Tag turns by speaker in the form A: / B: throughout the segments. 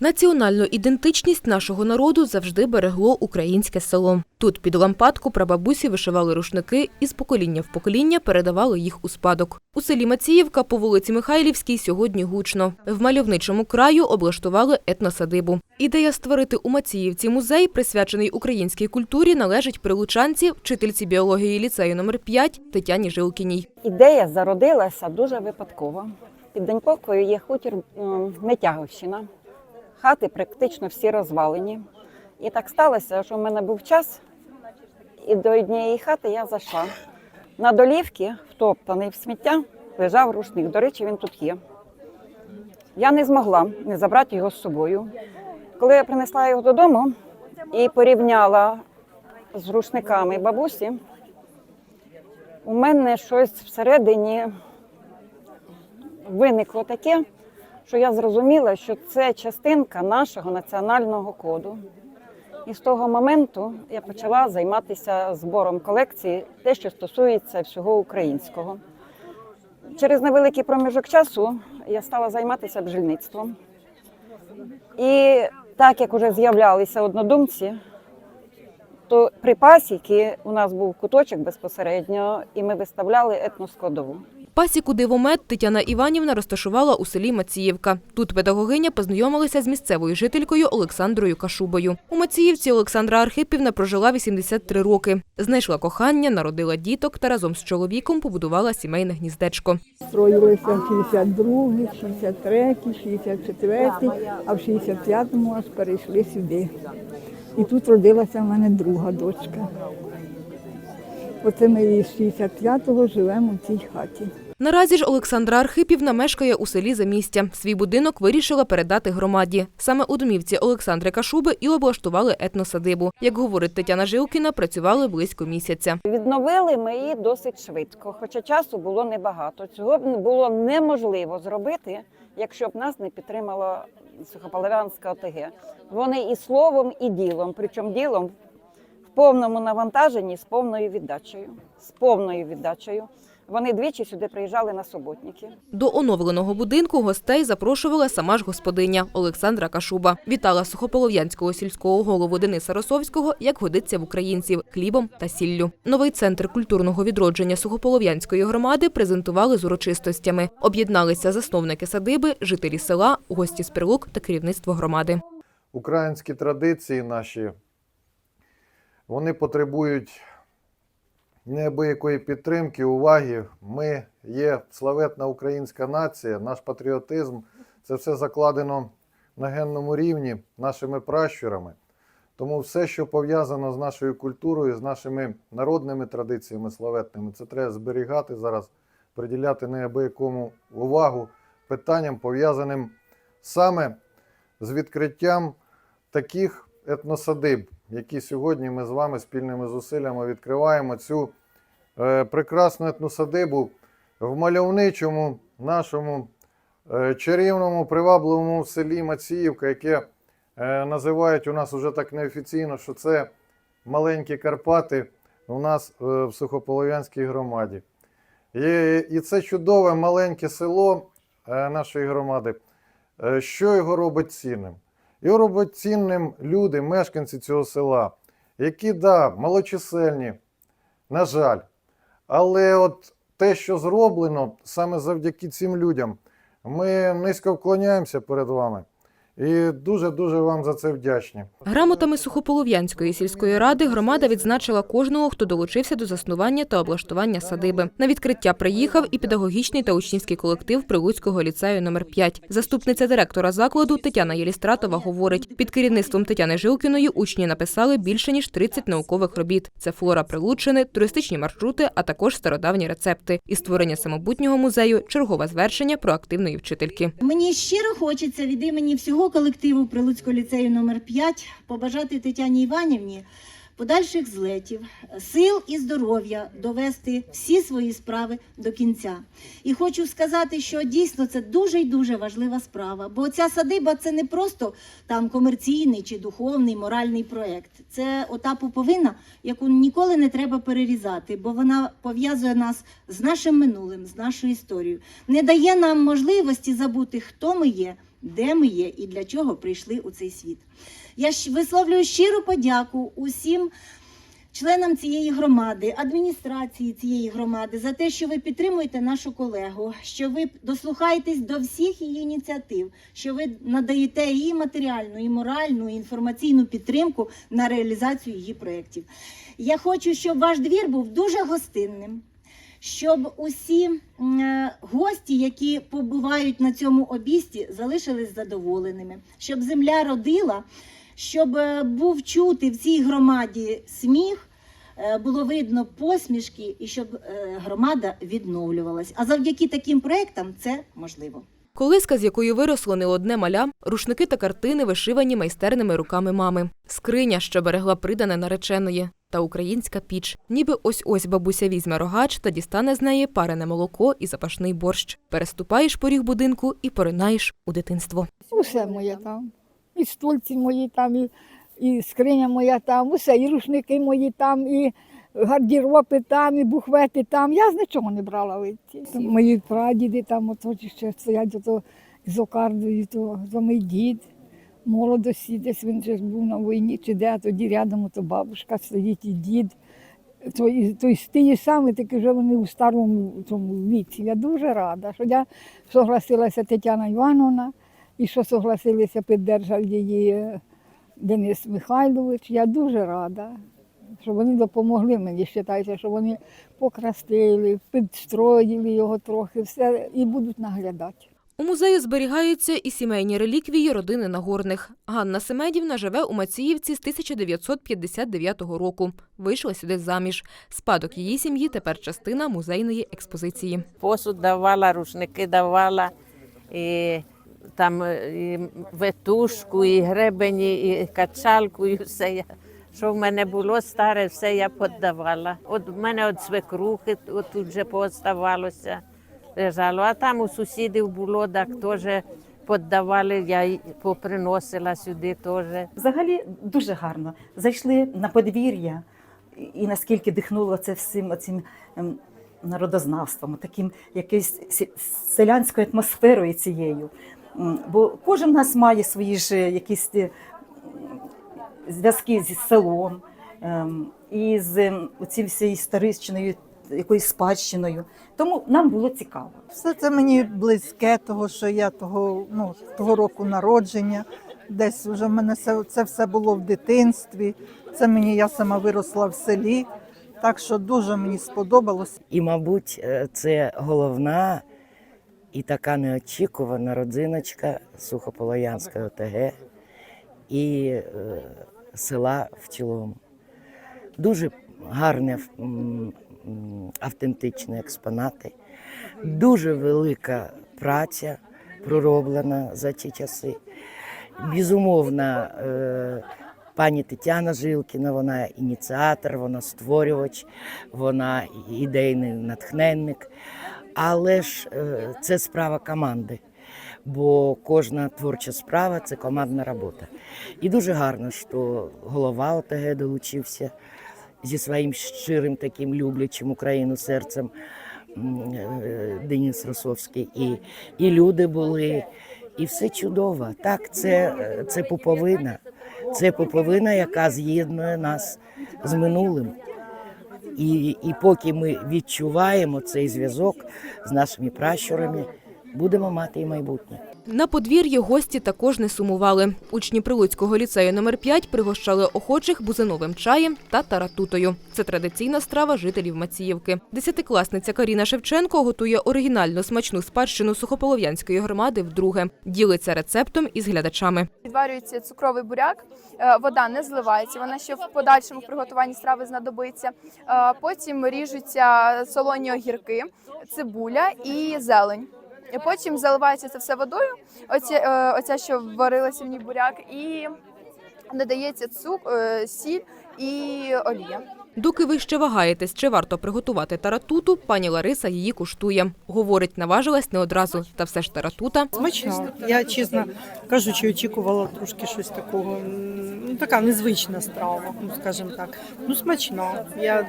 A: Національну ідентичність нашого народу завжди берегло українське село. Тут під лампадку прабабусі вишивали рушники і з покоління в покоління передавали їх у спадок. У селі Маціївка по вулиці Михайлівській сьогодні гучно. В мальовничому краю облаштували етносадибу. Ідея створити у Маціївці музей, присвячений українській культурі, належить прилучанці, вчительці біології ліцею номер 5 Тетяні Жилкіній.
B: Ідея зародилася дуже випадково. Під Даньковкою є хутір Нетяговщина. Хати практично всі розвалені. І так сталося, що в мене був час, і до однієї хати я зайшла. На долівці, втоптаний в сміття, лежав рушник. До речі, він тут є. Я не змогла не забрати його з собою. Коли я принесла його додому і порівняла з рушниками бабусі, у мене щось всередині виникло таке, що я зрозуміла, що це частинка нашого національного коду. І з того моменту я почала займатися збором колекції, те, що стосується всього українського. Через невеликий проміжок часу я стала займатися бджільництвом. І так як вже з'являлися однодумці, то при пасіки у нас був куточок безпосередньо, і ми виставляли етноскладову.
A: Пасіку дивомет Тетяна Іванівна розташувала у селі Маціївка. Тут педагогиня познайомилася з місцевою жителькою Олександрою Кашубою. У Маціївці Олександра Архипівна прожила 83 роки. Знайшла кохання, народила діток та разом з чоловіком побудувала сімейне гніздечко.
C: Строїлися в 62-й, 63-й, 64-й, а в 65-му аж перейшли сюди. І тут родилася в мене друга дочка. Оце ми із 65-го живемо в цій хаті.
A: Наразі ж Олександра Архипівна мешкає у селі Замістя. Свій будинок вирішила передати громаді. Саме у домівці Олександри Кашуби і облаштували етносадибу. Як говорить Тетяна Жилкіна, працювали близько місяця.
B: Відновили ми її досить швидко, хоча часу було небагато. Цього було неможливо зробити, якщо б нас не підтримала Сухополов'янська ОТГ. Вони і словом, і ділом, причому ділом в повному навантаженні з повною віддачею. З повною віддачею. Вони двічі сюди приїжджали на суботники.
A: До оновленого будинку гостей запрошувала сама ж господиня Олександра Кашуба. Вітала сухополов'янського сільського голову Дениса Росовського, як годиться в українців, хлібом та сіллю. Новий центр культурного відродження сухополов'янської громади презентували з урочистостями. Об'єдналися засновники садиби, жителі села, гості з прилук та керівництво громади.
D: українські традиції наші, вони потребують неабиякої підтримки, уваги. Ми є славетна українська нація, наш патріотизм це все закладено на генному рівні нашими пращурами. Тому все, що пов'язано з нашою культурою, з нашими народними традиціями славетними, це треба зберігати зараз, приділяти неабиякому увагу питанням, пов'язаним саме з відкриттям таких етносадиб, які сьогодні ми з вами спільними зусиллями відкриваємо цю е, прекрасну етносадибу в мальовничому нашому е, чарівному, привабливому селі Маціївка, яке е, називають у нас уже так неофіційно, що це маленькі Карпати у нас в Сухополов'янській громаді. І, це чудове маленьке село нашої громади. Що його робить цінним? Його робить цінним люди, мешканці цього села, які, да, малочисельні, на жаль. Але от те, що зроблено саме завдяки цим людям, ми низько вклоняємося перед вами. І дуже-дуже вам за це вдячні.
A: Грамотами Сухополов'янської сільської ради громада відзначила кожного, хто долучився до заснування та облаштування садиби. На відкриття приїхав і педагогічний та учнівський колектив Прилуцького ліцею номер 5 Заступниця директора закладу Тетяна Єлістратова говорить, під керівництвом Тетяни Жилкіної учні написали більше ніж 30 наукових робіт. Це флора Прилуччини, туристичні маршрути, а також стародавні рецепти. І створення самобутнього музею чергове звершення проактивної вчительки.
E: Мені щиро хочеться від імені всього колективу Прилуцького ліцею номер 5 побажати Тетяні Іванівні подальших злетів, сил і здоров'я довести всі свої справи до кінця. І хочу сказати, що дійсно це дуже й дуже важлива справа, бо ця садиба це не просто там комерційний чи духовний моральний проект. Це ота пуповина, яку ніколи не треба перерізати, бо вона пов'язує нас з нашим минулим, з нашою історією, не дає нам можливості забути, хто ми є, де ми є і для чого прийшли у цей світ. Я висловлюю щиру подяку усім членам цієї громади, адміністрації цієї громади за те, що ви підтримуєте нашу колегу, що ви дослухаєтесь до всіх її ініціатив, що ви надаєте і матеріальну, і моральну, і інформаційну підтримку на реалізацію її проєктів. Я хочу, щоб ваш двір був дуже гостинним. Щоб усі е, гості, які побувають на цьому обісті, залишились задоволеними, щоб земля родила, щоб е, був чути в цій громаді сміх, е, було видно посмішки, і щоб громада відновлювалась. А завдяки таким проектам це можливо.
A: Колиска, з якої виросло не одне маля, рушники та картини, вишивані майстерними руками мами, скриня, що берегла придане нареченої, та українська піч. Ніби ось-ось бабуся візьме рогач та дістане з неї парене молоко і запашний борщ. Переступаєш поріг будинку і поринаєш у дитинство.
C: Усе моє там. І стульці мої там, і, і скриня моя там, усе, і рушники мої там, і гардероби там, і бухвети там. Я з нічого не брала виці. Мої прадіди там, ото ще стоять ото з окардою, то, то мій дід. Молодості, десь він же був на війні, чи де, а тоді рядом ото бабушка стоїть і дід. То, і- то, й ті такі вже вони у старому тому віці. Я дуже рада, що я согласилася Тетяна Івановна, і що согласилися піддержав її е, Денис Михайлович. Я дуже рада, що вони допомогли мені. Вважайте, що вони покрастили, підстроїли його трохи, все і будуть наглядати.
A: У музеї зберігаються і сімейні реліквії родини Нагорних. Ганна Семедівна живе у Маціївці з 1959 року. Вийшла сюди заміж. Спадок її сім'ї тепер частина музейної експозиції.
F: посуд давала, рушники давала, і там е, і ветушку, і гребені, і качалку, і все. Що в мене було старе, все я подавала. От в мене от свекрухи от тут вже пооставалося, лежало. А там у сусідів було, так теж подавали, я й поприносила сюди теж.
G: Взагалі дуже гарно. Зайшли на подвір'я, і- наскільки дихнуло це всім оцим ем, народознавством, таким якоюсь селянською атмосферою цією. Бо кожен з нас має свої ж якісь е, зв'язки зі селом ем, і з ем, всією історичною якоюсь спадщиною. Тому нам було цікаво.
H: Все це мені близьке, того, що я того, ну, того року народження. Десь вже в мене це, це все було в дитинстві. Це мені я сама виросла в селі. Так що дуже мені сподобалось.
I: І, мабуть, е, це головна і така неочікувана родзиночка Сухополоянської ОТГ і е, села в цілому. Дуже м, автентичні експонати, дуже велика праця пророблена за ті часи. Безумовно, е, пані Тетяна Жилкіна, вона ініціатор, вона створювач, вона ідейний натхненник. Але ж е, це справа команди, бо кожна творча справа це командна робота. І дуже гарно, що голова ОТГ долучився зі своїм щирим таким люблячим Україну серцем е, Денис Росовський. І, і люди були, і все чудово. Так, це, це пуповина. Це пуповина, яка з'єднує нас з минулим. І, і поки ми відчуваємо цей зв'язок з нашими пращурами, будемо мати і майбутнє.
A: На подвір'ї гості також не сумували. Учні Прилуцького ліцею номер 5 пригощали охочих бузиновим чаєм та таратутою. Це традиційна страва жителів Маціївки. Десятикласниця Каріна Шевченко готує оригінальну смачну спадщину сухополов'янської громади вдруге. Ділиться рецептом із глядачами.
J: Відварюється цукровий буряк, е, вода не зливається, вона ще в подальшому приготуванні страви знадобиться. Е, Потім ріжуться солоні огірки, цибуля і зелень. І потім заливається це все водою, оця, е, оця що варилася в ній буряк, і додається цук, е, сіль і олія.
A: Доки ви ще вагаєтесь, чи варто приготувати таратуту, пані Лариса її куштує. Говорить, наважилась не одразу, та все ж таратута
K: Смачно. Я чесно кажучи, очікувала трошки щось такого. Ну, така незвична страва, ну скажімо так. Ну, смачна. Я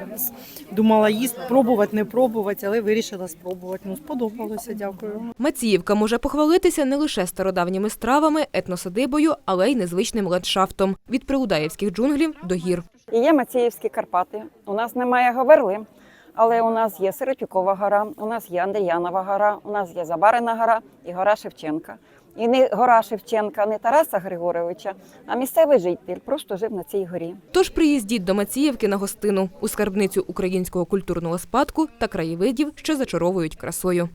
K: думала їсти, пробувати, не пробувати, але вирішила спробувати. Ну, сподобалося, дякую.
A: Маціївка може похвалитися не лише стародавніми стравами, етносадибою, але й незвичним ландшафтом від приудаївських джунглів до гір.
B: І є Маціївські Карпати. У нас немає Говерли, але у нас є Сиротюкова гора, у нас є Андріянова гора, у нас є Забарина гора і гора Шевченка. І не гора Шевченка, не Тараса Григоровича, а місцевий житель просто жив на цій горі.
A: Тож приїздіть до Маціївки на гостину у скарбницю українського культурного спадку та краєвидів, що зачаровують красою.